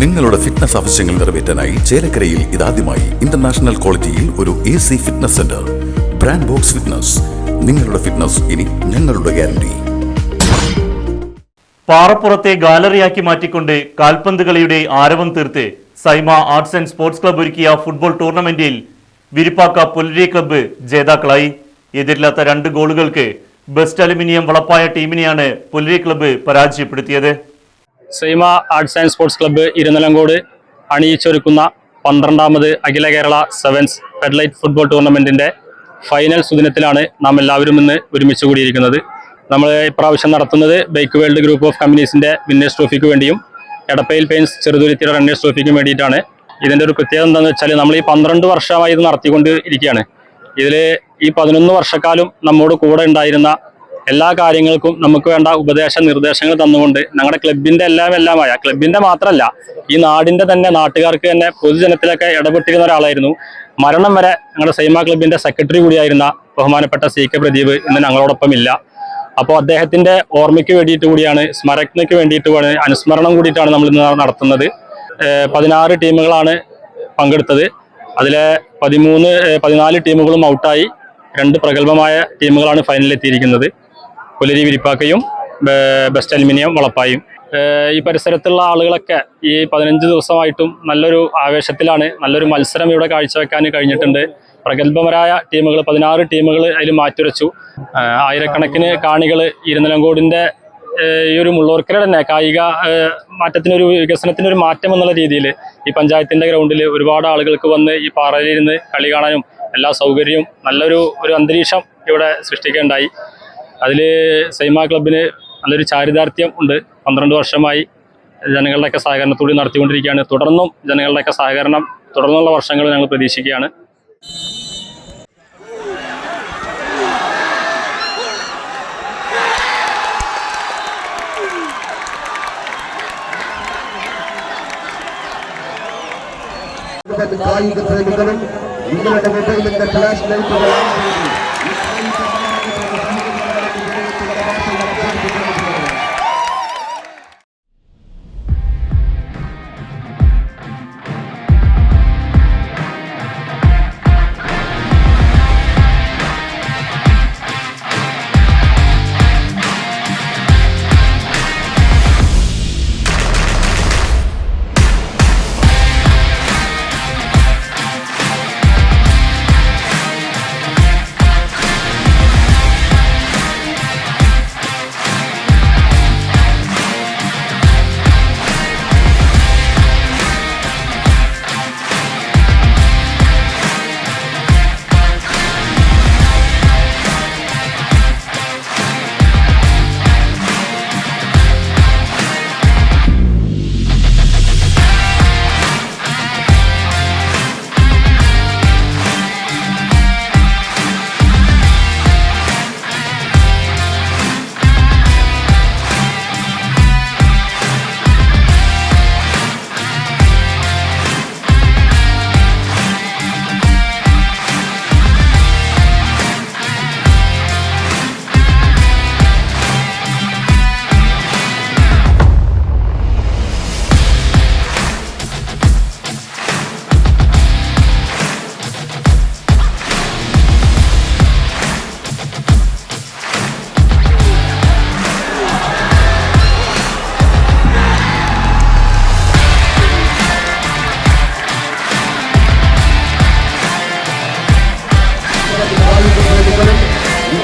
നിങ്ങളുടെ ഫിറ്റ്നസ് ആവശ്യങ്ങൾ നിറവേറ്റാനായി ചേലക്കരയിൽ ഇതാദ്യമായി ഇന്റർനാഷണൽ ക്വാളിറ്റിയിൽ ഒരു A C fitness centre brand box fitness നിങ്ങളുടെ ഫിറ്റ്നസ് ഇനി ഞങ്ങളുടെ ഗ്യാരണ്ടി പാറപ്പുറത്തെ ഗാലറിയാക്കി മാറ്റിക്കൊണ്ട് കാൽപന്ത് കളിയുടെ ആരവം തീർത്ത് Saima arts and sports club ഒരുക്കിയ ഫുട്ബോൾ ടൂർണമെന്റിൽ വിരിപ്പാക്ക പുലരി ക്ലബ്ബ് ജേതാക്കളായി. എതിരില്ലാത്ത രണ്ട് ഗോളുകൾക്ക് ബെസ്റ്റ് അലുമിനിയം വളപ്പായ ടീമിനെയാണ് പുലരി ക്ലബ്ബ് പരാജയപ്പെടുത്തിയത്. Saima arts and sports club Irunilamkode അണിയിച്ചൊരുക്കുന്ന പന്ത്രണ്ടാമത് അഖില കേരള സെവൻസ് ഫെഡലൈറ്റ് ഫുട്ബോൾ ടൂർണമെന്റിന്റെ ഫൈനൽ സുദിനത്തിലാണ് നാം എല്ലാവരും ഇന്ന് ഒരുമിച്ച് കൂടിയിരിക്കുന്നത്. നമ്മൾ ഇപ്രാവശ്യം നടത്തുന്നത് ബൈക്ക് വേൾഡ് ഗ്രൂപ്പ് ഓഫ് കമ്പനീസിന്റെ വിന്നേഴ്സ് ട്രോഫിക്ക് വേണ്ടിയും എടപ്പയിൽ പെയിൻസ് ചെറുതുരുത്തിയുടെ റണ്ണേഴ്സ് ട്രോഫിക്കും വേണ്ടിയിട്ടാണ്. ഇതിന്റെ ഒരു പ്രത്യേകത എന്താണെന്ന് വെച്ചാൽ നമ്മൾ ഈ പന്ത്രണ്ട് വർഷമായി ഇത് നടത്തിക്കൊണ്ട് ഇരിക്കുകയാണ്. ഇതിൽ ഈ പതിനൊന്ന് വർഷക്കാലം നമ്മോട് കൂടെ ഉണ്ടായിരുന്ന എല്ലാ കാര്യങ്ങൾക്കും നമുക്ക് വേണ്ട ഉപദേശ നിർദ്ദേശങ്ങൾ തന്നുകൊണ്ട് ഞങ്ങളുടെ ക്ലബിന്റെ എല്ലാം എല്ലാമായ ക്ലബിന്റെ മാത്രമല്ല ഈ നാടിന്റെ തന്നെ നാട്ടുകാർക്ക് തന്നെ പൊതുജനത്തിലൊക്കെ ഇടപെട്ടിരുന്ന ഒരാളായിരുന്നു. മരണം വരെ ഞങ്ങളുടെ സൈമ ക്ലബിന്റെ സെക്രട്ടറി കൂടിയായിരുന്ന ബഹുമാനപ്പെട്ട സി കെ പ്രദീപ് ഇന്ന് ഞങ്ങളോടൊപ്പം ഇല്ല. അപ്പോൾ അദ്ദേഹത്തിന്റെ ഓർമ്മയ്ക്ക് വേണ്ടിയിട്ട് കൂടിയാണ് സ്മരണയ്ക്ക് വേണ്ടിയിട്ട് കൂടിയാണ് അനുസ്മരണം കൂടിയിട്ടാണ് നമ്മൾ ഇന്ന് നടത്തുന്നത്. പതിനാറ് ടീമുകളാണ് പങ്കെടുത്തത്. അതിലെ പതിമൂന്ന് പതിനാല് ടീമുകളും ഔട്ടായി. രണ്ട് പ്രഗത്ഭമായ ടീമുകളാണ് ഫൈനലിൽ എത്തിയിരിക്കുന്നത്. പുലരി വിരിപ്പാക്കയും ബെസ്റ്റ് അലുമിനിയം വളപ്പായും. ഈ പരിസരത്തുള്ള ആളുകളൊക്കെ ഈ പതിനഞ്ച് ദിവസമായിട്ടും നല്ലൊരു ആവേശത്തിലാണ് നല്ലൊരു മത്സരം ഇവിടെ കാഴ്ചവെക്കാൻ കഴിഞ്ഞിട്ടുണ്ട്. പ്രഗത്ഭമരായ ടീമുകൾ പതിനാറ് ടീമുകൾ അതിൽ മാറ്റുരച്ചു. ആയിരക്കണക്കിന് കാണികൾ ഇരുനിലങ്കോടിന്റെ ഈ ഒരു മുള്ളൂർക്കര തന്നെ കായിക മാറ്റത്തിനൊരു വികസനത്തിനൊരു മാറ്റം എന്നുള്ള രീതിയിൽ ഈ പഞ്ചായത്തിന്റെ ഗ്രൗണ്ടിൽ ഒരുപാട് ആളുകൾക്ക് വന്ന് ഈ പാറയിലിരുന്ന് കളി കാണാനും എല്ലാ സൗകര്യവും നല്ലൊരു ഒരു അന്തരീക്ഷം ഇവിടെ സൃഷ്ടിക്കുകയുണ്ടായി. അതിൽ സൈമ ക്ലബിന് നല്ലൊരു ചാരിതാർത്ഥ്യം ഉണ്ട്. പന്ത്രണ്ട് വർഷമായി ജനങ്ങളുടെയൊക്കെ സഹകരണത്തോടെ നടത്തിക്കൊണ്ടിരിക്കുകയാണ്. തുടർന്നും ജനങ്ങളുടെയൊക്കെ സഹകരണം തുടർന്നുള്ള വർഷങ്ങൾ ഞങ്ങൾ പ്രതീക്ഷിക്കുകയാണ്. കായിക പ്രേമികളും നിങ്ങളുടെ മൊബൈലിന്റെ ഫ്ലാഷ് ലൈറ്റുകൾ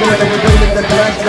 കായിക